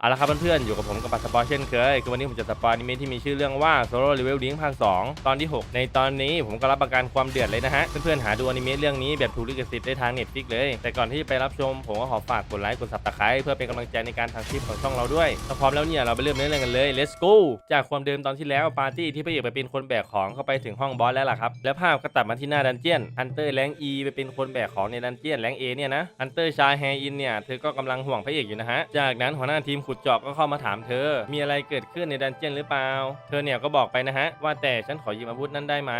เอาละครับเพื่อนๆ อยู่กับผมกับปัสปอร์เช่นเคย คือวันนี้ผมจะสปอยนิเมะที่มีชื่อเรื่องว่า Solo Level Link ภาค 2 ตอนที่ 6 ในตอนนี้ผมก็รับประกันความเดือดเลยนะฮะ เพื่อนๆ หาดูอนิเมะเรื่องนี้แบบถูกลิขสิทธิ์ได้ทาง Netflix เลย แต่ก่อนที่จะไปรับชม ผมก็ขอฝากกดไลค์ กด Subscribe เพื่อเป็นกำลังใจในการทำคลิปของช่องเราด้วยถ้าพร้อมแล้วเนี่ยเราไปเริ่มเนื้อเรื่องกันเลย let's go จากความเดิมตอนที่แล้วปาร์ตี้ที่พระเอกไปเป็นคนแบกของเข้าไปถึงห้องบอสแล้วล่ะครับแล้วภาพก็ตัดมาที่หน้าดันเจียนฮันเตอร์แรงอีไปเป็นคนแบกของในดันเจียนแรงเอเนี่ยนะฮันเตอร์ชายแฮอินเนี่ยเธอก็กำลังห่วงพระเอกอยู่นะฮะจากนั้นหัวหน้าทีมขุดเจาะก็เข้ามาถามเธอ มีอะไรเกิดขึ้นในดันเจียนหรือเปล่า เธอเนี่ยก็บอกไปนะฮะ ว่าแต่ฉันขอยืมอาวุธนั้นได้ไหม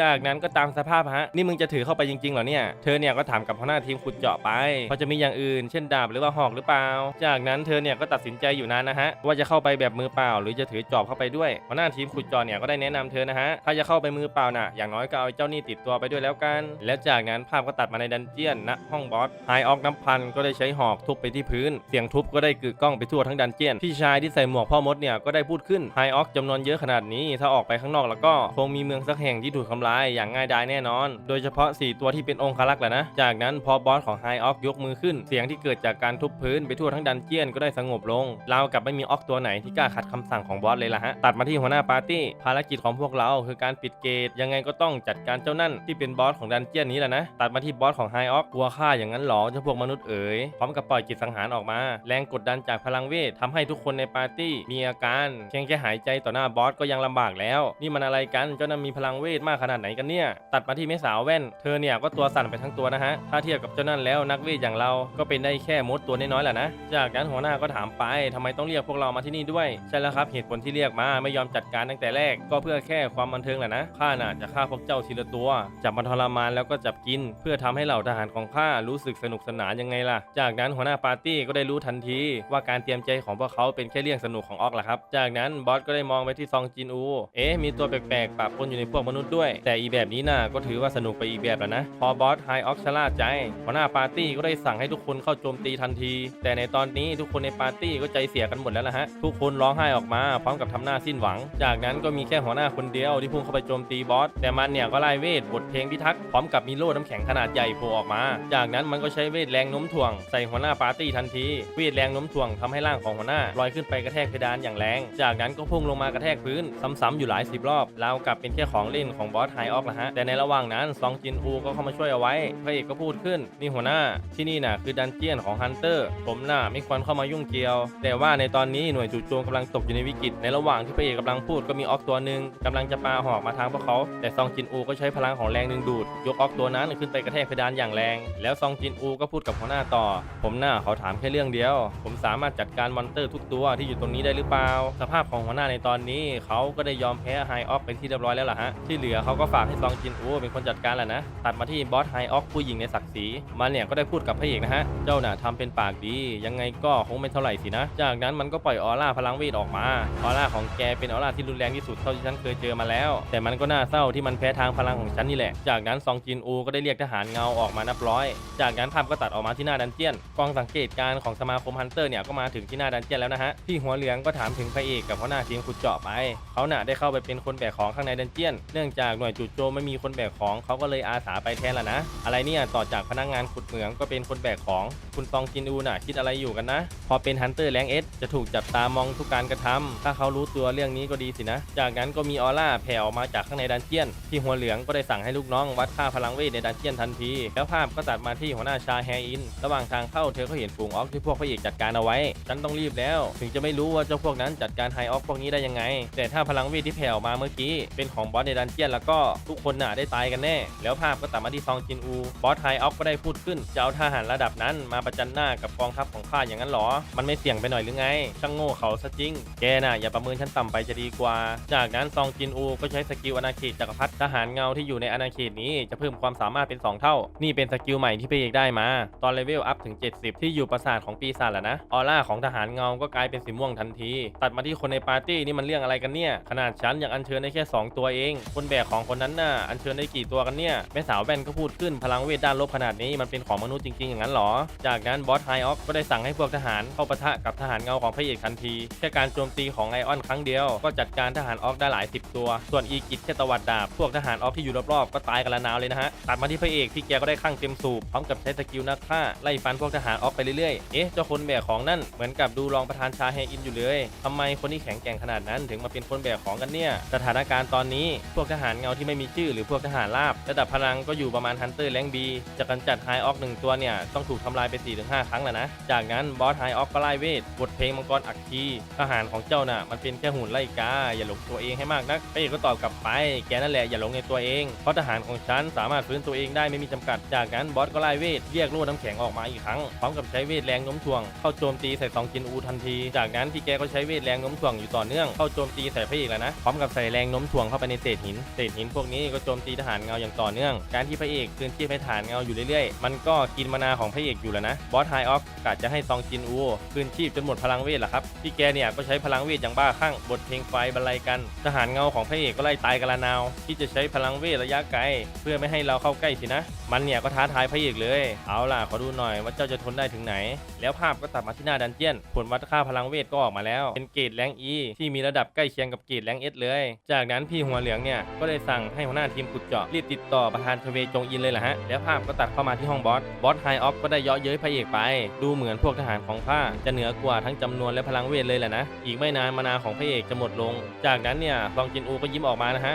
จากนั้นก็ตามสภาพฮะ นี่มึงจะถือเข้าไปจริงๆเหรอเนี่ย เธอเนี่ยก็ถามกับหัวหน้าทีมขุดเจาะไปพอจะมีอย่างอื่น เช่นดาบหรือว่าหอกหรือเปล่า จากนั้นเธอเนี่ยก็ตัดสินใจอยู่นานนะฮะ ว่าจะเข้าไปแบบมือเปล่า หรือจะถือจอบเข้าไปด้วยหัวหน้าทีมขุดเจาะเนี่ยก็ได้แนะนำเธอนะฮะ ถ้าจะเข้าไปมือเปล่าน่ะ อย่างน้อยก็เอาเจ้านี่ติดตัวไปด้วยแล้วกัน แล้วจากนั้นภาพก็ตัดมาในดันเจียนณห้องบอสไฮออกน้ำพันก็ได้ใช้หอกทุบไปที่พื้น เสียงทุบก็ได้กึกก้องไปทั่วทั้งดันเจียน พี่ชายที่ใส่หมวกพ่อมดเนี่ยก็ได้พูดขึ้นไฮออกจำนวนเยอะขนาดนี้ ถ้าออกไปข้างนอกแล้วก็คงมีเมืองสักแห่งที่ถูกทำลายอย่างง่ายดายแน่นอน โดยเฉพาะ 4 ตัวที่เป็นองครักษ์แหละนะ จากนั้นพอบอสของไฮออกยกมือขึ้น เสียงที่เกิดจากการทุบพื้นไปทั่วทั้งดันเจียนก็ได้สงบลงราวกับไม่มีออกตัวไหนที่กล้าขัดคำสั่งของบอสเลยล่ะฮะตัดมาที่หัวหน้าปาร์ตี้ภารกิจของพวกเราคือการปิดเกตยังไงก็ต้องจัดการเจ้านั่นที่เป็นบอสของดันเจียนนี้แหละนะตัดมาที่บอสของไฮออกกลัวฆ่าอย่างนั้นหรอเจ้าพวกมนุษย์เอ๋ยพร้อมกับปล่อยจิตสังหารออกมา แรงกดดันจากพลังเวททำให้ทุกคนในปาร์ตี้มีอาการเพียงแค่หายใจต่อหน้าบอสก็ยังลำบากแล้ว นี่มันอะไรกันเจ้านั้นมีพลังเวทมากขนาดไหนกันเนี่ย ตัดมาที่แม่สาวแว่น เธอเนี่ยก็ตัวสั่นไปทั้งตัวนะฮะ ถ้าเทียบกับเจ้านั่นแล้วนักเวทอย่างเราก็เป็นได้แค่มดตัวน้อยๆแหละนะ จากนั้นหัวหน้าก็ถามไปทำไมต้องเรียกพวกเรามาที่นี่ด้วย ใช่แล้วครับเหตุผลที่เรียกมาไม่ยอมจัดการตั้งแต่แรก ก็เพื่อแค่ความบันเทิงแหละนะข้าน่ะจะฆ่าพวกเจ้าทีละตัวจับมาทรมานแล้วก็จับกิน เพื่อทำให้เหล่าทหารของข้ารู้สึกสนุกสนานยังไงล่ะ จากนั้นหัวหน้าปาร์ตี้ก็ได้รู้ทันทีว่าการเตรียมใจของพวกเขาเป็นแค่เรื่องสนุกของออกแหละครับ จากนั้นบอสก็ได้มองไปที่ซองจินอู เอ๊ะมีตัวแปลกๆปะปนอยู่ในพวกมนุษย์ด้วย แต่อีแบบนี้น่ะก็ถือว่าสนุกไปอีกแบบแล้วนะ พอบอสไฮออกชะล่าใจหัวหน้าปาร์ตี้ก็ได้สั่งให้ทุกคนเข้าโจมตีทันที แต่ในตอนนี้ทุกคนในปาร์ตี้ก็ใจเสียกันหมดแล้วล่ะฮะ ทุกคนร้องไห้ออกมาพร้อมกับทำหน้าสิ้นหวัง จากนั้นก็มีแค่หัวหน้าคนเดียวที่พุ่งเข้าไปโจมตีบอส แต่มันเนี่ยก็ไล่เวทบทเพลงพิทักษ์พร้อมกับมีโล่น้ำแข็งขนาดใหญ่โผล่ออกมา จากนั้นมันก็ใช้เวทแรงโน้มถ่วงใส่หัวหน้าปาร์ตี้ทันที เวทแรงโน้มถ่วงทำให้ร่างของหัวหน้าลอยขึ้นไปกระแทกเพดานอย่างแรง จากนั้นก็พุ่งลงมากระแทกพื้น ซ้ำๆอยู่หลายสิบรอบราวกับเป็นแค่ของเล่นของบอสไฮออกละฮะ แต่ในระหว่างนั้นซองจินอูก็เข้ามาช่วยเอาไว้ พระเอกก็พูดขึ้น นี่หัวหน้า ที่นี่น่ะคือดันเจียนของฮันเตอร์ ผมน่ะไม่ควรเข้ามายุ่งเกี่ยว แต่ว่าในตอนนี้หน่วยจู่โจมกำลังตกอยู่ในวิกฤต ในระหว่างที่พระเอกกำลังพูดก็มีออกตัวหนึ่งกำลังจะปาหอกมาทางพวกเขา แต่ซองจินอูก็ใช้พลังของแรงดึงดูด ยกออกตัวนั้นขึ้นไปกระแทกเพดานอย่างแรง แล้วซองจินอูก็พูดกับหัวหน้าต่อ ผมน่ะเขาถามแค่เรื่องเดียว ผมสามารถจัดการมอนเตอร์ทุกตัวที่อยู่ตรงนี้ได้หรือเปล่า สภาพของหัวหน้าในตอนนี้ เขาก็ได้ยอมแพ้ไฮออกเป็นที่เรียบร้อยแล้วล่ะฮะ ที่เหลือเขาก็ฝากให้ซองจินอูเป็นคนจัดการแหละนะ ตัดมาที่บอสไฮออกผู้หญิงในศักดิ์ศรีมันเนี่ยก็ได้พูดกับพระเอกนะฮะ เจ้าน่ะทำเป็นปากดี ยังไงก็คงไม่เท่าไหร่สินะ จากนั้นมันก็ปล่อยออร่าพลังเวทออกมา ออร่าของแกเป็นออร่าที่รุนแรงที่สุดเท่าที่ฉันเคยเจอมาแล้ว แต่มันก็น่าเศร้าที่มันแพ้ทางพลังของฉันนี่แหละ จากนั้นซองจินอูก็ได้เรียกทหารเงาออกมานับร้อย จากนั้นภาพก็ตัดออกมาที่หน้าดันเจียนกองสังเกตการของสมาคมฮันเตอร์เนี่ยก็มาถึงที่หน้าดันเจียนแล้วนะฮะที่หัวเหลืองก็ถามถึงพระเอกกับหัวหน้าทีมขุดเจาะไปเขาหน่ะได้เข้าไปเป็นคนแบกของข้างในดันเจียน เนื่องจากหน่วยจู่โจมไม่มีคนแบกของเขาก็เลยอาสาไปแทนละนะ อะไรเนี่ยต่อจากพนักงานขุดเหมืองก็เป็นคนแบกของ คุณซองจินอูน่ะคิดอะไรอยู่กันนะ พอเป็นฮันเตอร์แรงเอสจะถูกจับตามองทุกการกระทำถ้าเขารู้ตัวเรื่องนี้ก็ดีสินะ จากนั้นก็มีออร่าแผ่ออกมาจากข้างในดันเจียน ที่หัวเหลืองก็ได้สั่งให้ลูกน้องวัดค่าพลังเวทในดันเจียนทันที แล้วภาพก็ตัดมาที่หัวหน้าชาแฮอิน ระหว่างทางเข้าเธอก็เห็นฝูงออกที่พวกพระเอกจัดการเอาไว้ฉันต้องต้องรีบแล้ว ถึงจะไม่รู้ว่าเจ้าพวกนั้นจัดการไฮออกพวกนี้ได้ยังไง แต่ถ้าพลังเวทที่แผ่ออกมาเมื่อกี้ เป็นของบอสในดันเจียนแล้วก็ทุกคนน่ะได้ตายกันแน่ แล้วภาพก็ตัดมาที่ซองจินอู บอสไฮออกก็ได้พูดขึ้น จะเอาทหารระดับนั้นมาประจันหน้ากับกองทัพของข้าอย่างนั้นหรอ มันไม่เสี่ยงไปหน่อยหรือไง ช่างโง่เขาซะจริง แกน่ะอย่าประเมินฉันต่ำไปจะดีกว่า จากนั้นซองจินอูก็ใช้สกิลอาณาเขตจักรพรรดิทหารเงาที่อยู่ในอาณาเขตนี้จะเพิ่มความสามารถเป็น 2 เท่า นี่เป็นสกิลใหม่ที่พเอกได้มา ตอนเลเวลอัพถึง 70 ที่อยู่ปราสาทของปีศาจแหละนะ ออร่าของทหารารเงาก็กลายเป็นสีม่วงทันที ตัดมาที่คนในปาร์ตี้นี่มันเรื่องอะไรกันเนี่ย ขนาดฉันยังอัญเชิญได้แค่ 2 ตัวเอง คนแบกของคนนั้นน่ะอัญเชิญได้กี่ตัวกันเนี่ยแม่สาวแว่นก็พูดขึ้นพลังเวทด้านลบขนาดนี้มันเป็นของมนุษย์จริงๆอย่างนั้นหรอ จากนั้นบอสไฮออกก็ได้สั่งให้พวกทหารเข้าปะทะกับทหารเงาของพระเอกทันทีแค่การโจมตีของไอออนครั้งเดียว ก็จัดการทหารออกได้หลายสิบตัว ส่วนอีกิจแค่ตวัดดาบพวกทหารออกที่อยู่รอบๆก็ตายกันละนาวเลยนะฮะตัดมาที่พระเอกที่แกก็ได้ข้างเต็มสูบพร้อมกับใช้สกิลนักฆ่าไล่ฟันพวกทหารออกไปเรื่อยๆเอ๊ะเจ้าคนแบกของนั่นเหมือนกับบดูรองประธานชาเฮอินอยู่เลยทำไมคนที่แข็งแกร่งขนาดนั้น ถึงมาเป็นคนแบกของกันเนี่ย สถานการณ์ตอนนี้พวกทหารเงาที่ไม่มีชื่อหรือพวกทหารราบ ระดับพลังก็อยู่ประมาณฮันเตอร์แรงบีจะกันจัดไฮออกหนึ่งตัวเนี่ย ต้องถูกทำลายไป 4-5 ครั้งแล้วนะ จากนั้นบอสไฮออกก็ไล่เวท บทเพลงมังกรอักคีทหารของเจ้าน่ะมันเป็นแค่หุ่นไล่กา อย่าหลงตัวเองให้มากนักพระเอกก็ตอบกลับไปแกนั่นแหละอย่าหลงในตัวเองเพราะทหารของฉันสามารถฟื้นตัวเองได้ไม่มีจำกัด จากนั้นบอสก็ไล่เวทเรียกโล่น้ำแข็งออกมาอีกครั้งพร้อมกับใช้เวทแรงโน้มถ่วงเข้าโจมตีใส่ซองจินอูทันที จากนั้นพี่แกก็ใช้เวทแรงโน้มถ่วงอยู่ต่อเนื่องเข้าโจมตีใส่พระเอกแล้วนะพร้อมกับใส่แรงโน้มถ่วงเข้าไปในเศษหินเศษหินพวกนี้ก็โจมตีทหารเงาอย่างต่อเนื่อง การที่พระเอกคืนชีพให้ทหารเงาอยู่เรื่อยๆ มันก็กินมานาของพระเอกอยู่แล้วนะบอสไฮออฟกะจะให้ซองจินอูคืนชีพจนหมดพลังเวทแหละครับพี่แกเนี่ยก็ใช้พลังเวทอย่างบ้าคลั่งบทเพลงไฟบรรลัยกัน ทหารเงาของพระเอกก็ไล่ตายกันละนาวที่จะใช้พลังเวทระยะไกลเพื่อไม่ให้เราเข้าใกล้สินะ มันเนี่ยก็ท้าทายพระเอกเลย เอาล่ะขอดูหน่อยว่าเจ้าจะทนได้ถึงไหน แล้วภาพก็ตัดมาที่หน้าดันเจียนผลวัดค่าพลังเวทก็ออกมาแล้ว เป็นเกรดแรง E ที่มีระดับใกล้เคียงกับเกรดแรง S เลย จากนั้นพี่หัวเหลืองเนี่ยก็ได้สั่งให้หัวหน้าทีมขุดเจาะรีบติดต่อประธานชเวจงอินเลยละฮะแล้วภาพก็ตัดเข้ามาที่ห้องบอสบอสไฮออฟก็ได้ยาะเย้ยพระเอกไป ดูเหมือนพวกทหารของข้าจะเหนือกว่าทั้งจำนวนและพลังเวทเลยแหละนะอีกไม่นานมานาของพระเอกจะหมดลง จากนั้นเนี่ยซองจินอูก็ยิ้มออกมานะฮะ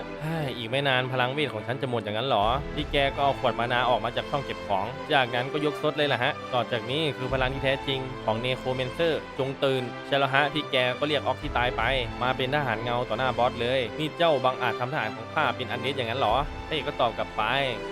อีกไม่นานพลังเวทของฉันจะหมดอย่างนั้นเหรอที่แกก็เอาขวดมานาออกมาจากช่องเก็บของ จากนั้นก็ยกซดเลยละฮะต่อจากนี้คือพลังที่แท้จริงของเนโครเมนเซอร์จงตื่นเชลฮะพี่แกก็เรียกออกที่ตายไป มาเป็นทหารเงาต่อหน้าบอสเลย นี่เจ้าบังอาจทำทหารของข้าเป็นอันเดสอย่างนั้นเหรอ เอกก็ตอบกลับไป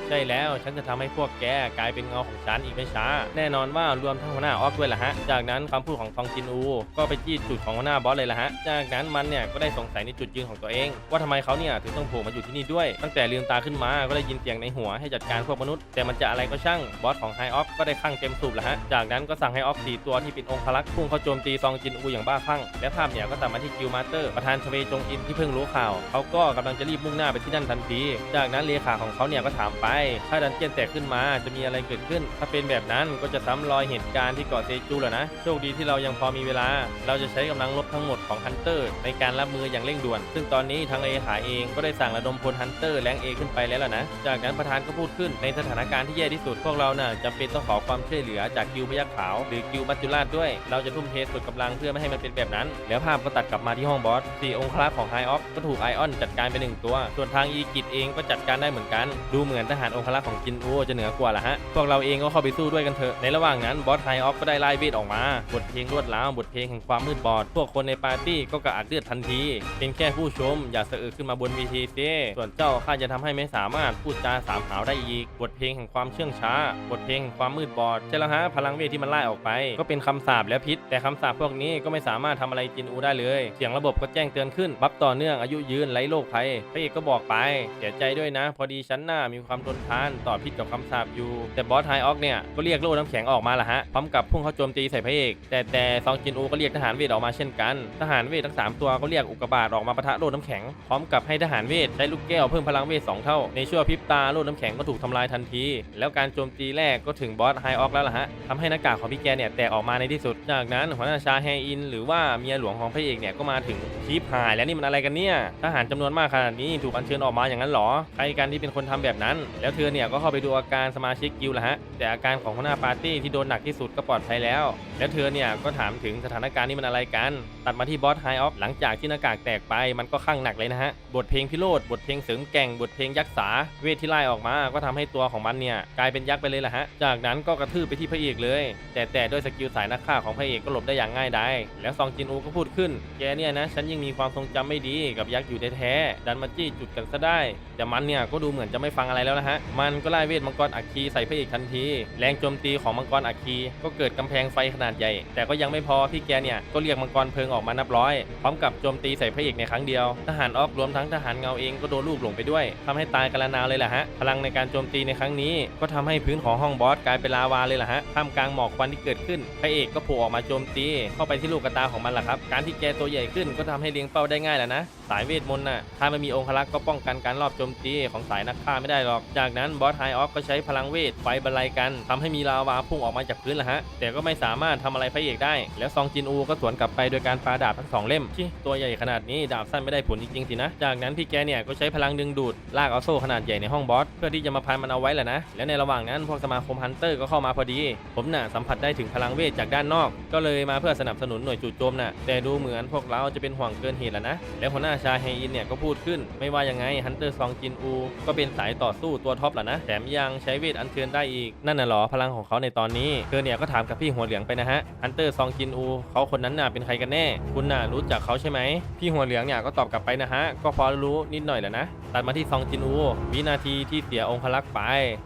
ใช่แล้วฉันจะทำให้พวกแกกลายเป็นเงาของฉันอีกไม่ช้า แน่นอนว่ารวมทั้งหัวหน้าออฟด้วยล่ะฮะ จากนั้นคำพูดของซองจินอู ก็ไปจี้จุดของหัวหน้าบอสเลยล่ะฮะ จากนั้นมันเนี่ยก็ได้สงสัยในจุดยืนของตัวเอง ว่าทำไมเขาเนี่ยถึงต้องโผล่มาอยู่ที่นี่ด้วย ตั้งแต่ลืมตาขึ้นมาก็ได้ยินเสียงในหัวให้จัดการพวกมนุษย์แต่มันจะอะไรก็ช่างบอสของไฮออฟก็ได้ข้งเต็มสูบแล้วฮะจากนั้นก็สั่งให้ออฟสี่ตัวที่เป็นองครักษ์พุ่งเข้าโจมตีซองจินอูอย่างบ้าคลั่งและภาพเนี่ยก็ตัดมาที่กิลมาสเตอร์ประธานชเวจงอินที่เพิ่งรู้ข่าวเขาก็กำลังจะรีบมุ่งหน้าไปที่นั่นทันที จากนั้นเลขาของเขาเนี่ยก็ถามไป ถ้าดันเจียนแตกขึ้นมาจะมีอะไรเกิดขึ้น ถ้าเป็นแบบนั้นก็จะซ้ำรอยเหตุการณ์ที่เกาะเซจูแล้วนะ โชคดีที่เรายังพอมีเวลา เราจะใช้กำลังลบทั้งหมดของฮันเตอร์ในการรับมืออย่างเร่งด่วน ซึ่งตอนนี้ทางเลขาเองก็ได้สั่งระดมพลฮันเตอร์แรงเอขึ้นไปแล้วล่ะนะ จากนั้นประธานก็พูดขึ้นในสถานการณ์ที่แย่ที่สุดพวกเราน่ะจำเป็นต้องขอความช่วยเหลือจากกิวพยักขาวหรือกิวมัจจุราชด้วย เราจะทุ่มเทสุดกำลังเพื่อไม่ให้มันเป็นแบบนั้น แล้วภาพก็ตัดกลับมาที่ห้องบอสสี่องค์ครักษ์ของไฮออฟก็ถูกไอออนจัดการไปหนึ่งตัว ส่วนทางอีกิจเองก็จัดการได้เหมือนกัน ดูเหมือนทหารองครักษ์ของจินอูจะเหนือกว่าละฮะ พวกเราเองก็เข้าไปสู้ด้วยกันเถอะ ในระหว่างนั้นบอสไฮออฟก็ได้ไล่เวทออกมา บทเพลงรวดร้าว บทเพลงแห่งความมืดบอด พวกคนในปาร์ตี้ก็กระอักเลือดทันที เป็นแค่ผู้ชม อย่าสะอึกขึ้นมาบนวีทีเต้ส่วนเจ้าข้าจะทำให้ไม่สามารถพูดจาสามหาวได้อีก บทเพลงแห่งความเชื่องช้า บทเพลงแห่งความมืดบอด ใช่แล้วฮะ พลังเวทที่มันไล่ออกไป ก็เป็นคำสาปและพิษ แต่คำสาปพวกนี้ก็ไม่สามารถทำอะไรจินอูได้เลย เสียงระบบก็แจ้งเตือนขึ้น บัฟต่อเนื่องอายุยืนไร้โรคภัยพระเอกก็บอกไป เสียใจด้วยนะพอดีฉันหน่ามีความทนทานต่อพิษกับคำสาปอยู่ แต่บอสไฮออกเนี่ยก็เรียกโล่น้ำแข็งออกมาละฮะพร้อมกับพุ่งเข้าโจมตีใส่พระเอกแต่แต่ซองจินอูก็เรียกทหารเวทออกมาเช่นกัน ทหารเวททั้งสามตัวก็เรียกอุกกาบาตออกมาปะทะโล่น้ำแข็งพร้อมกับให้ทหารเวทใช้ลูกแก้วเพิ่มพลังเวทสองเท่าในชั่วพริบตาโล่น้ำแข็งก็ถูกทำลายทันที แล้วการโจมตีแรกก็ถึงบอสไฮออกแล้วล่ะฮะทำให้หน้ากากของพี่แกเนี่ยแตกออกมาในที่สุด จากนั้นหัวหน้าชาแฮอิน หรือว่าเมียหลวงของพระเอกเนี่ยก็มาถึงชีพหายแล้วนี่มันอะไรกันเนี่ยทหารจำนวนมากขนาดนี้ถูกอัญเชิญออกมาอย่างนั้นหรอใครกันที่เป็นคนทำแบบนั้น แล้วเธอเนี่ยก็เข้าไปดูอาการสมาชิกกิลด์ละฮะ แต่อาการของหัวหน้าปาร์ตี้ที่โดนหนักที่สุดก็ปลอดภัยแล้ว แล้วเธอเนี่ยก็ถามถึงสถานการณ์นี้มันอะไรกัน ตัดมาที่บอสไฮออฟหลังจากที่หน้ากากแตกไปมันก็ข้างหนักเลยนะฮะ บทเพลงพิโรธบทเพลงเสริมแก่งบทเพลงยักษ์สาเวทที่ไล่ออกมาก็ทำให้ตัวของมันเนี่ยกลายเป็นยักษ์ไปเลยละฮะ จากนั้นก็กระทืบไปที่พระเอกเลย แต่แต่ด้วยสกิลสายนักฆ่าของพระเอกก็หลบได้อย่างง่ายดายแล้วซองจินอูก็พูดขึ้น แกเนี่ยนะฉันยังมีความทรงจำไม่ดีกับยักษ์อยู่แท้ๆดันมาจี้จุดกันซะได้ แต่มันเนี่ยก็ดูเหมือนจะไม่ฟังอะไรแล้วนะฮะมันก็ไล่เวทมังกรอัคคีใส่พระเอกทันที แรงโจมตีของมังกรอัคคีก็เกิดกำแพงไฟขนาดใหญ่ แต่ก็ยังไม่พอพี่แกเนี่ยก็เรียกมังกรเพลิงออกมานับร้อยพร้อมกับโจมตีใส่พระเอกในครั้งเดียว ทหารออฟรวมทั้งทหารเงาเองก็โดนลูกหลงไปด้วยทำให้ตายกันละนาวเลยแหละฮะพลังในการโจมตีในครั้งนี้ ก็ทำให้พื้นของห้องบอสกลายเป็นลาวาเลยล่ะฮะท่ามกลางหมอกควันที่เกิดขึ้นพระเอกก็โผล่ออกมาโจมตี เข้าไปที่ลูกกระตาของมันล่ะครับการที่แกตัวใหญ่ขึ้นก็ทำให้เลี้ยงเป้าได้ง่ายแหละนะสายเวทมนต์น่ะถ้าไม่มีองครักษ์ก็ป้องกันการรอบโจมตีของสายนักฆ่าไม่ได้หรอก จากนั้นบอสไฮออฟก็ใช้พลังเวทไฟบรรลัยกันทำให้มีลาวาพุ่งออกมาจากพื้นละฮะแต่ก็ไม่สามารถทำอะไรพระเอกได้ แล้วซองจินอูก็สวนกลับไปโดยการปาดาบทั้งสองเล่มชิตัวใหญ่ขนาดนี้ดาบสั้นไม่ได้ผลจริงๆสินะ จากนั้นพี่แกเนี่ยก็ใช้พลังดึงดูดลากเอาโซ่ขนาดใหญ่ในห้องบอสเพื่อที่จะมาพันมันเอาไว้แหละนะ แล้วในระหว่างนั้นพวกสมาคมฮันเตอร์ก็เข้ามาพอดี ผมน่ะสัมผัสได้ถึงพลังเวทจากด้านนอก ก็เลยมาเพื่อสนับสนุนหน่วยจู่โจมน่ะ แต่ดูเหมือนพวกเราจะเป็นห่วงเกินเหตุแล้วนะ แล้วหัวหน้าชาเฮอินเนี่ยก็พูดขึ้น ไม่ว่ายังไงฮันเตอร์ซองจินอูก็เป็นสายต่อสู้ตัวท็อปแหละนะ แถมยังใช้เวทอัญเชิญได้อีก นั่นน่ะหรอพลังของเขาในตอนนี้เธอเนี่ยก็ถามกับพี่หัวเหลืองไปนะฮะฮันเตอร์ซองจินอูเขาคนนั้นน่ะเป็นใครกันแน่ คุณน่ะรู้จักเขาใช่ไหมพี่หัวเหลืองเนี่ยก็ตอบกลับไปนะฮะก็พอรู้นิดหน่อยแหละนะตัดมาที่ซองจินอู วินาทีที่เสียองคลักษ์ไป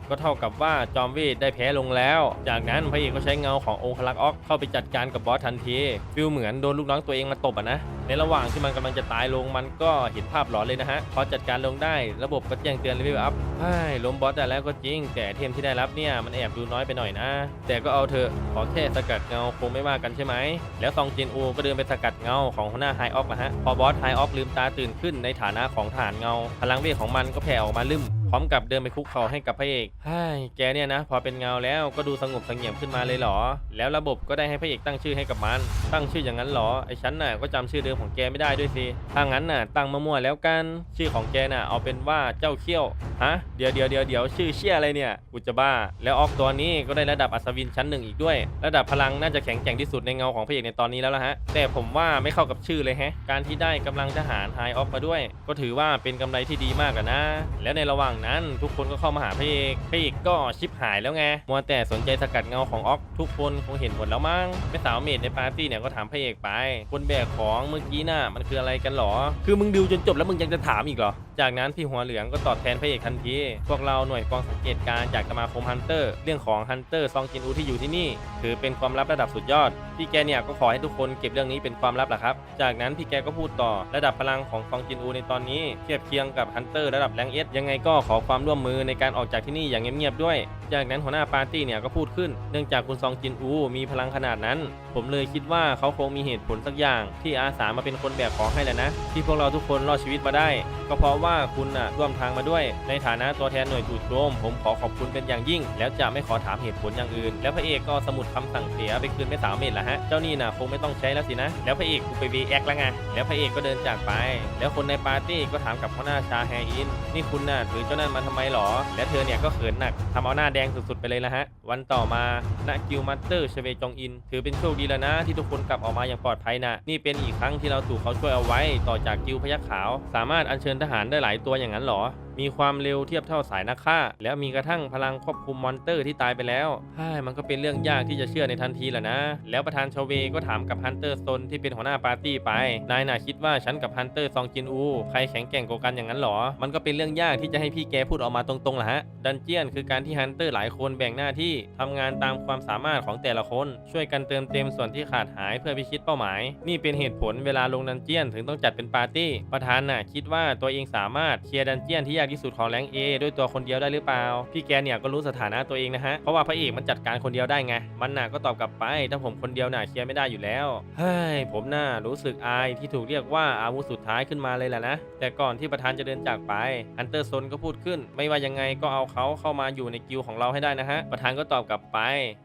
ก็เท่ากับว่าจอมเวทได้แพ้ลงแล้ว จากนั้นพระเอกก็ใช้เงาขององคลักษ์ออกเข้าไปจัดการกับบอสทันทีฟิลเหมือนโดนลูกน้องตัวเองมาตบอะนะ ในระหว่างที่มันกำลังจะตายลงมันก็เห็นภาพหลอนเลยนะฮะ พอจัดการลงได้ระบบก็แจ้งเตือนเลเวลอัพใช่ล้มบอสได้แล้วก็จริง แต่เทมที่ได้รับเนี่ยมันแอบดูน้อยไปหน่อยนะ แต่ก็เอาเถอะขอแค่สกัดเงาคงไม่ว่ากันใช่ไหม แล้วซองจินอูก็เดินไปสกัดเงาของหัวหน้าไฮออฟนะฮะ พอบอสไฮออฟลืมตาตื่นขึ้นในฐานะของทหารเงา พลังเวทของมันก็แผ่ออกมาลืม พร้อมกับเดินไปคุกเข่าให้กับพระเอกใช่แกเนี่ยนะ พอเป็นเงาแล้วก็ดูสงบเสงี่ยมขึ้นมาเลยเหรอ แล้วระบบก็ได้ให้พระเอกตั้งชื่อให้กับมัน ตั้งชื่ออย่างนั้นเหรอ ไอ้ฉันน่ะก็จำชื่อเดิมของแกไม่ได้ด้วยสิ ถ้างั้นน่ะ ตั้งมั่วๆแล้วกัน ชื่อของแกน่ะเอาเป็นว่าเจ้าเขี้ยว ฮะ เดี๋ยวเดี๋ยวเดี๋ยวเดี๋ยวชื่อเชี่ยอะไรเนี่ย กูจะบ้า แล้วออกตัวนี้ก็ได้ระดับอัศวินชั้นหนึ่งอีกด้วย ระดับพลังน่าจะแข็งแกร่งที่สุดในเงาของพระเอกในตอนนี้แล้วล่ะฮะ แต่ผมว่าไม่เข้ากับชื่อเลยแฮะ การที่ได้กำลังทหารไฮออฟมาด้วย ก็ถือว่าเป็นกำไรที่ดีมากอะนะ แล้วในระหว่างนั้น ทุกคนก็เข้ามาหาพระเอกพระเอกก็ชิปหายแล้วไงมัวแต่สนใจสกัดเงาของออกทุกคนคงเห็นหมดแล้วมั้งแม่สาวเมดในปาร์ตี้เนี่ยก็ถามพระเอกไป คนแบกของเมื่อกี้น่ะมันคืออะไรกันหรอ คือมึงดูจนจบแล้วมึงยังจะถามอีกเหรอจากนั้นพี่หัวเหลืองก็ตอบแทนพระเอกทันที พวกเราหน่วยกองสังเกตการณ์จากสมาคมฮันเตอร์ เรื่องของฮันเตอร์ซองจินอูที่อยู่ที่นี่ ถือเป็นความลับระดับสุดยอด พี่แกเนี่ยก็ขอให้ทุกคนเก็บเรื่องนี้เป็นความลับแหละครับ จากนั้นพี่แกก็พูดต่อระดับพลังของซองจินอูในตอนนี้เทียบเคียงกับฮันเตอร์ระดับแรงเอสยังไงก็ขอความร่วมมือในการออกจากที่นี่อย่างเงียบๆด้วย จากนั้นหัวหน้าปาร์ตี้เนี่ยก็พูดขึ้น เนื่องจากคุณซองจินอูมีพลังขนาดนั้น ผมเลยคิดว่าเขาคงมีเหตุผลสักอย่าง ที่อาสามาเป็นคนแบกของให้แหละนะ ที่พวกเราทุกคนรอดชีวิตมาได้ ก็เพราะว่าว่าคุณน่ะร่วมทางมาด้วย ในฐานะตัวแทนหน่วยจู่โจมผมขอขอบคุณเป็นอย่างยิ่ง แล้วจะไม่ขอถามเหตุผลอย่างอื่น แล้วพระเอกก็สมุดคำสั่งเสียไปคืนแม่สาวเมดละฮะเจ้านี่น่ะคงไม่ต้องใช้แล้วสินะ แล้วพระเอกกูไปวีแอคแล้วไงแล้วพระเอกก็เดินจากไป แล้วคนในปาร์ตี้ก็ถามกับหัวหน้าชาแฮอินนี่คุณน่ะถือเจ้านั่นมาทำไมหรอ และเธอเนี่ยก็เขินหนักทำเอาหน้าแดงสุดๆไปเลยละฮะวันต่อมาณกิลมัตเตอร์ชเวจองอิน ถือเป็นโชคดีแล้วนะ ที่ทุกคนกลับออกมาอย่างปลอดภัยนะนี่เป็นอีกครั้งที่เราถูกเขาช่วยเอาไว้ต่อจากกิลพยัคขาว สามารถอัญเชิญทหารได้หลายตัวอย่างนั้นหรอ มีความเร็วเทียบเท่าสายนักฆ่า แล้วมีกระทั่งพลังควบคุมมอนเตอร์ที่ตายไปแล้วใช่มันก็เป็นเรื่องยากที่จะเชื่อในทันทีแหละนะ แล้วประธานชเวก็ถามกับฮันเตอร์ซนที่เป็นหัวหน้าปาร์ตี้ไป นายน่ะคิดว่าฉันกับฮันเตอร์ซองจินอูใครแข็งแกร่งกว่ากันอย่างนั้นหรอ มันก็เป็นเรื่องยากที่จะให้พี่แกพูดออกมาตรงๆแหละฮะ ดันเจียนคือการที่ฮันเตอร์หลายคนแบ่งหน้าที่ทำงานตามความสามารถของแต่ละคน ช่วยกันเติมเต็มส่วนที่ขาดหายเพื่อพิชิตเป้าหมาย นี่เป็นเหตุผลเวลาลงดันเจียนถึงต้องจัดเป็นปาร์ตี้ ประธานน่ะคิดว่าตัวเองสามารถเคลียร์ดันเจียนที่ยากที่สุดของแรงเอด้วยตัวคนเดียวได้หรือเปล่า พี่แกเนี่ยก็รู้สถานะตัวเองนะฮะ เพราะว่าพระเอกมันจัดการคนเดียวได้ไง มันน่ะก็ตอบกลับไป ถ้าผมคนเดียวน่ะเคลียร์ไม่ได้อยู่แล้ว เฮ้ย ผมน่ารู้สึกอายที่ถูกเรียกว่าอาวุธสุดท้ายขึ้นมาเลยแหละนะ แต่ก่อนที่ประธานจะเดินจากไป ฮันเตอร์ซนก็พูดขึ้น ไม่ว่ายังไงก็เอาเขาเข้ามาอยู่ในกิลของเราให้ได้นะฮะ ประธานก็ตอบกลับไป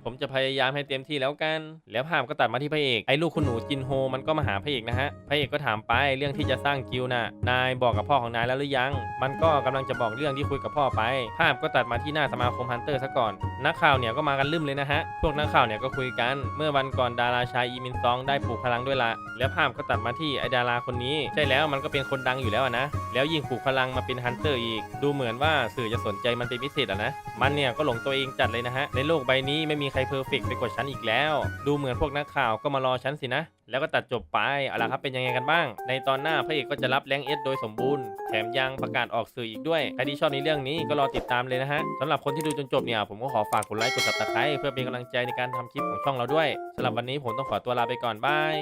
ผมจะพยายามให้เต็มที่แล้วกัน แล้วภาพก็ตัดมาที่พระเอก ไอ้ลูกคุณหนูจินโฮมันก็มาหาพระเอกนะฮะ พระเอกก็ถามไปเรื่องที่จะสร้างกิลน่ะ นายบอกกับพ่อของนายแล้วหรือยัง มันก็กำลังจะบอกเรื่องที่คุยกับพ่อไป ภาพก็ตัดมาที่หน้าสมาคมฮันเตอร์ซะก่อน นักข่าวเนี่ยก็มากันลืมเลยนะฮะ พวกนักข่าวเนี่ยก็คุยกัน เมื่อวันก่อนดาราชายอีมินซองได้ปลูกพลังด้วยละ แล้วภาพก็ตัดมาที่ไอดาราคนนี้ ใช่แล้วมันก็เป็นคนดังอยู่แล้วนะ แล้วยิ่งปลูกพลังมาเป็นฮันเตอร์อีก ดูเหมือนว่าสื่อจะสนใจมันเป็นพิเศษอะนะ มันเนี่ยก็หลงตัวเองจัดเลยนะฮะ ในโลกใบนี้ไม่มีใครเพอร์เฟกต์ไปกว่าฉันอีกแล้ว ดูเหมือนพวกนักข่าวก็มารอฉันสินะ แล้วก็ตัดจบไปเอาล่ะครับเป็นยังไงกันบ้าง ในตอนหน้าพระเอกก็จะรับแรงเอสโดยสมบูรณ์แถมยังประกาศออกสื่ออีกด้วยใครที่ชอบในเรื่องนี้ก็รอติดตามเลยนะฮะสำหรับคนที่ดูจนจบเนี่ยผมก็ขอฝากกดไลค์กด subscribe เพื่อเป็นกำลังใจในการทำคลิปของช่องเราด้วยสำหรับวันนี้ผมต้องขอตัวลาไปก่อนบาย